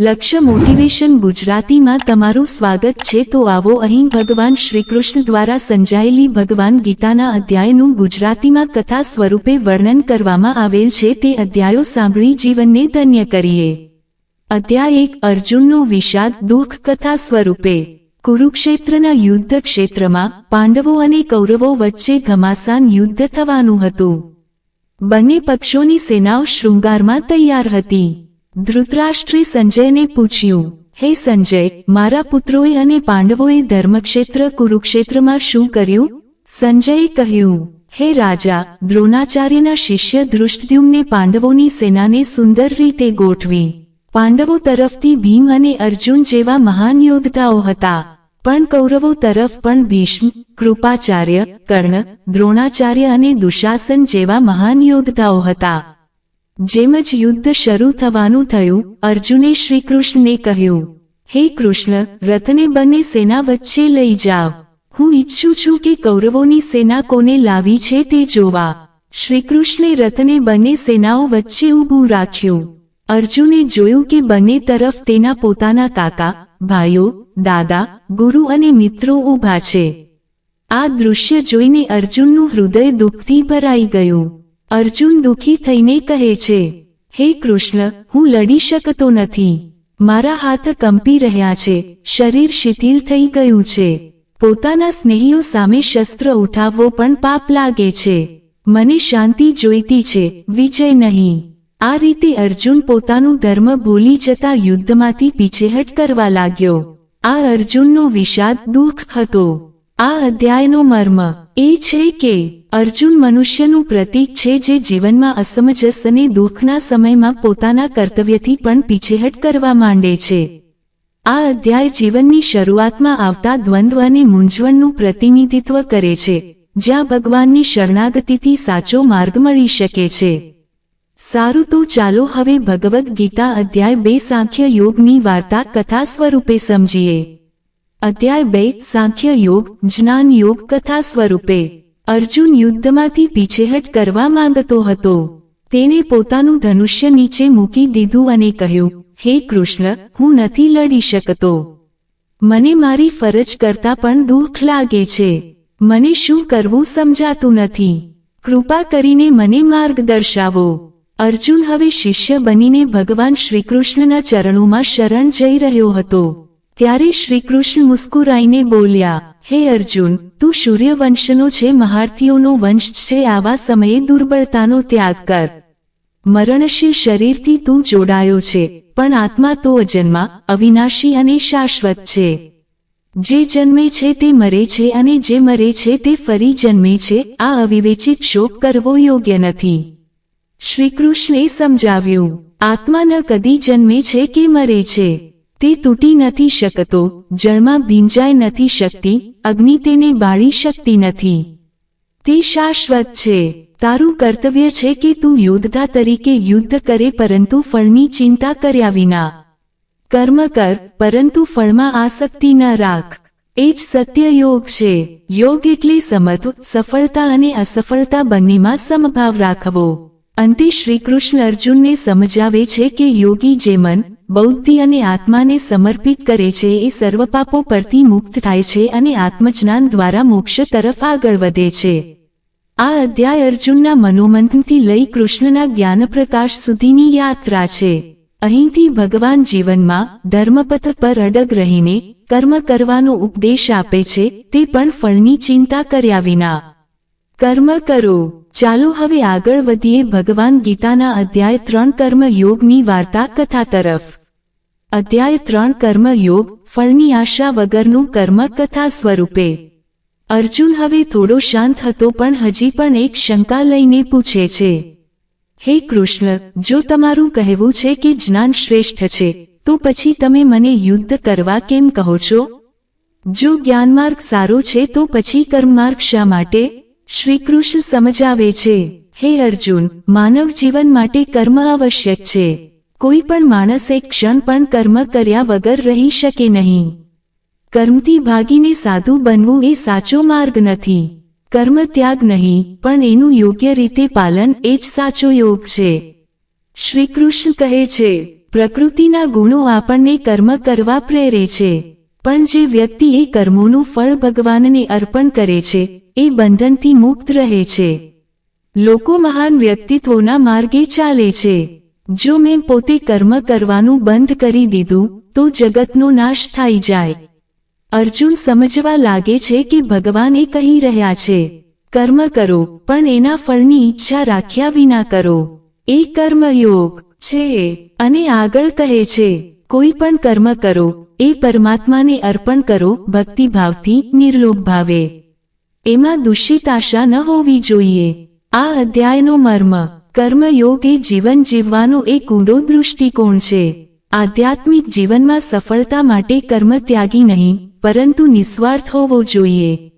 લક્ષ્ય મોટિવેશન ગુજરાતીમાં તમારું સ્વાગત છે તો આવો અહીં ભગવાન શ્રીકૃષ્ણ દ્વારા સંજાયેલી ભગવાન ગીતાના અધ્યાયનું ગુજરાતીમાં કથા સ્વરૂપે વર્ણન કરવામાં આવેલ છે તે અધ્યાયો સાંભળી જીવનને ધન્ય કરીએ. અધ્યાય એક, અર્જુનનો વિષાદ દુઃખ કથા સ્વરૂપે. કુરુક્ષેત્રના યુદ્ધ ક્ષેત્રમાં પાંડવો અને કૌરવો વચ્ચે ઘમાસાન યુદ્ધ થવાનું હતું. બંને પક્ષોની સેનાઓ શૃંગારમાં તૈયાર હતી. ધૃતરાષ્ટ્રે સંજયને પૂછ્યું, હે સંજય, મારા પુત્રોએ અને પાંડવોએ ધર્મક્ષેત્ર કુરુક્ષેત્રમાં શું કર્યું? સંજયે કહ્યું, હે રાજા, દ્રોણાચાર્યના શિષ્ય ધૃષ્ટદ્યુમ્ને પાંડવોની સેનાને સુંદર રીતે ગોઠવી. પાંડવો તરફથી ભીમ અને અર્જુન જેવા મહાન યોદ્ધાઓ હતા. પણ કૌરવો તરફ પણ ભીષ્મ, કૃપાચાર્ય, કર્ણ, દ્રોણાચાર્ય અને દુશાસન જેવા મહાન યોદ્ધાઓ હતા. જેમ જ યુદ્ધ શરૂ થવાનું થયું, અર્જુને શ્રીકૃષ્ણને કહ્યું, હે કૃષ્ણ, રથને બંને સેના વચ્ચે લઈ જાઓ. હું ઈચ્છું છું કે કૌરવોની સેના કોને લાવી છે તે જોવા. શ્રીકૃષ્ણે રથને બંને સેનાઓ વચ્ચે ઊભું રાખ્યું. અર્જુને જોયું કે બંને તરફ તેના પોતાના કાકા, ભાઈઓ, દાદા, ગુરુ અને મિત્રો ઊભા છે. આ દૃશ્ય જોઈને અર્જુનનું હૃદય દુઃખથી ભરાઈ ગયું. અર્જુન દુઃખી થઈને કહે છે, હે કૃષ્ણ, હું લડી શકતો નથી. મારા હાથ કંપી રહ્યા છે. શરીર શિથિલ થઈ ગયું છે. પોતાના સ્નેહીઓ સામે શસ્ત્ર ઉઠાવવો પણ પાપ લાગે છે. મને શાંતિ જોઈતી છે. વિજય નહીં. આ રીતે અર્જુન પોતાનું ધર્મ ભૂલી જતા યુદ્ધમાંથી પીછેહટ કરવા લાગ્યો. આ અર્જુનનો વિષાદ દુઃખ હતો. આ અધ્યાયનો મર્મ એ છે કે અર્જુન મનુષ્યનું પ્રતીક છે જે જીવનમાં અસમંજસ અને દુઃખના સમયમાં પોતાના કર્તવ્યથી પણ પીછેહટ કરવા માંડે છે. આ અધ્યાય જીવનની શરૂઆતમાં આવતા દ્વંદ્વ અને મૂંઝવણનું પ્રતિનિધિત્વ કરે છે, જ્યાં ભગવાનની શરણાગતિથી સાચો માર્ગ મળી શકે છે. સારું તો ચાલો હવે ભગવદ્ ગીતા અધ્યાય બે સાંખ્ય યોગની વાર્તા કથા સ્વરૂપે સમજીએ. અધ્યાય બે, સાંખ્ય યોગ, જ્ઞાન યોગ, કથા સ્વરૂપે. અર્જુન યુદ્ધમાંથી પીછેહટ કરવા માંગતો હતો. તેણે પોતાનું ધનુષ્ય નીચે મૂકી દીધું અને કહ્યું, હે કૃષ્ણ, હું નથી લડી શકતો. મને મારી ફરજ કરતા પણ દુઃખ લાગે છે. મને શું કરવું સમજાતું નથી. કૃપા કરીને મને માર્ગ દર્શાવો. અર્જુન હવે શિષ્ય બનીને ભગવાન શ્રીકૃષ્ણના ચરણોમાં શરણ જઈ રહ્યો હતો. ત્યારે શ્રીકૃષ્ણ મુસ્કુરાઈને બોલ્યા, હે અર્જુન, તું સૂર્યવંશનો છે, મહારથીઓનો વંશ છે, આવા સમયે દુર્બળતાનો ત્યાગ કર. મરણશીલ શરીરથી તું જોડાયો છે, પણ આત્મા તો અજન્મા, અવિનાશી અને શાશ્વત છે. જે જન્મે છે તે મરે છે અને જે મરે છે તે ફરી જન્મે છે, આ અવિવેચિત શોક કરવો યોગ્ય નથી. શ્રીકૃષ્ણે સમજાવ્યું, આત્મા ન કદી જન્મે છે કે મરે છે. તે તૂટી નથી શકતો, જળમાં ભીંજાઈ નથી શકતી, અગ્નિ તેને બાળી શકતી નથી. તે શાશ્વત છે. તારું કર્તવ્ય છે કે તું યોદ્ધા તરીકે યુદ્ધ કરે પરંતુ ફળની ચિંતા કર્યા વિના. કર્મ કર, પરંતુ ફળમાં આસક્તિ ન રાખ. એ જ સત્ય યોગ છે. યોગ એટલે સમત્વ સફળતા અને અસફળતા બંનેમાં સમભાવ રાખવો. અંતે શ્રીકૃષ્ણ અર્જુનને સમજાવે છે કે યોગી જે મન બૌદ્ધિ અને આત્માને સમર્પિત કરે છે એ સર્વ પાપો પરથી મુક્ત થાય છે અને આત્મજ્ઞાન દ્વારા મોક્ષ તરફ આગળ વધે છે. આ અધ્યાય અર્જુનના મનોમંથનથી લઈ કૃષ્ણના જ્ઞાનપ્રકાશ સુધીની યાત્રા છે. અહીંથી ભગવાન જીવનમાં ધર્મપથ પર અડગ રહીને કર્મ કરવાનો ઉપદેશ આપે છે તે પણ ફળની ચિંતા કર્યા વિના. કર્મ કરો. ચાલો હવે આગળ વધીએ ભગવાન ગીતાના અધ્યાય ત્રણ કર્મ યોગની વાર્તા કથા તરફ. અધ્યાય ત્રણ કર્મ યોગ ફળની આશા વગરનું કર્મ કથા સ્વરૂપે. અર્જુન હવે થોડો શાંત હતો પણ હજી પણ એક શંકા લઈને પૂછે છે. હે કૃષ્ણ, જો તમારું કહેવું છે કે જ્ઞાન શ્રેષ્ઠ છે, તો પછી તમે મને યુદ્ધ કરવા કેમ કહો છો? જો જ્ઞાનમાર્ગ સારો છે તો પછી કર્મમાર્ગ શા માટે? શ્રીકૃષ્ણ સમજાવે છે, હે અર્જુન, માનવ જીવન માટે કર્મ આવશ્યક છે. કોઈ પણ માણસ એક ક્ષણ પણ કર્મ કર્યા વગર રહી શકે નહીં. કર્મથી ભાગીને સાધુ બનવું એ સાચો માર્ગ નથી. કર્મ ત્યાગ નહીં, પણ એનું યોગ્ય રીતે પાલન એ જ સાચો યોગ છે. શ્રીકૃષ્ણ કહે છે, પ્રકૃતિના ગુણો આપણને કર્મ કરવા પ્રેરે છે. પણ જે વ્યક્તિ એ કર્મોનું ફળ ભગવાનને અર્પણ કરે છે, એ બંધનથી મુક્ત રહે છે. લોકો મહાન વ્યક્તિત્વોના માર્ગે ચાલે છે. જો મેં પોતે કર્મ કરવાનું બંધ કરી દીધું, તો જગતનો નાશ થઈ જાય. અર્જુન સમજવા લાગે છે કે ભગવાન એ કહી રહ્યા છે, કર્મ કરો, પણ એના ફળની ઈચ્છા રાખ્યા વિના કરો. એ કર્મયોગ છે અને આગળ કહે છે, કોઈ પણ કર્મ કરો, એ પરમાત્માને અર્પણ કરો, ભક્તિભાવથી નિર્લોભ ભાવે. એમાં દૂષિત આશા ન હોવી જોઈએ. આ અધ્યાયનો મર્મ. કર્મયોગ એ જીવન જીવવાનો એક ઊંડો દૃષ્ટિકોણ છે. આધ્યાત્મિક જીવનમાં સફળતા માટે કર્મ ત્યાગી નહીં, પરંતુ નિસ્વાર્થ હોવો જોઈએ.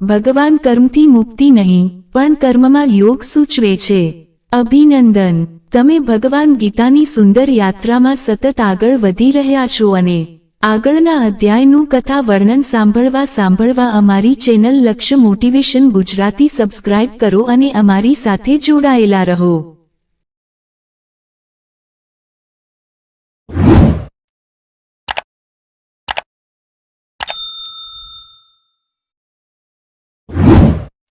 ભગવાન કર્મથી મુક્તિ નહીં, પણ કર્મમાં યોગ સૂચવે છે. અભિનંદન. તમે ભગવાન ગીતાની સુંદર યાત્રામાં સતત આગળ વધી રહ્યા છો અને આગળના અધ્યાયનું કથા વર્ણન સાંભળવા સાંભળવા અમારી ચેનલ લક્ષ્ય મોટિવેશન ગુજરાતી સબસ્ક્રાઇબ કરો અને અમારી સાથે જોડાયેલા રહો.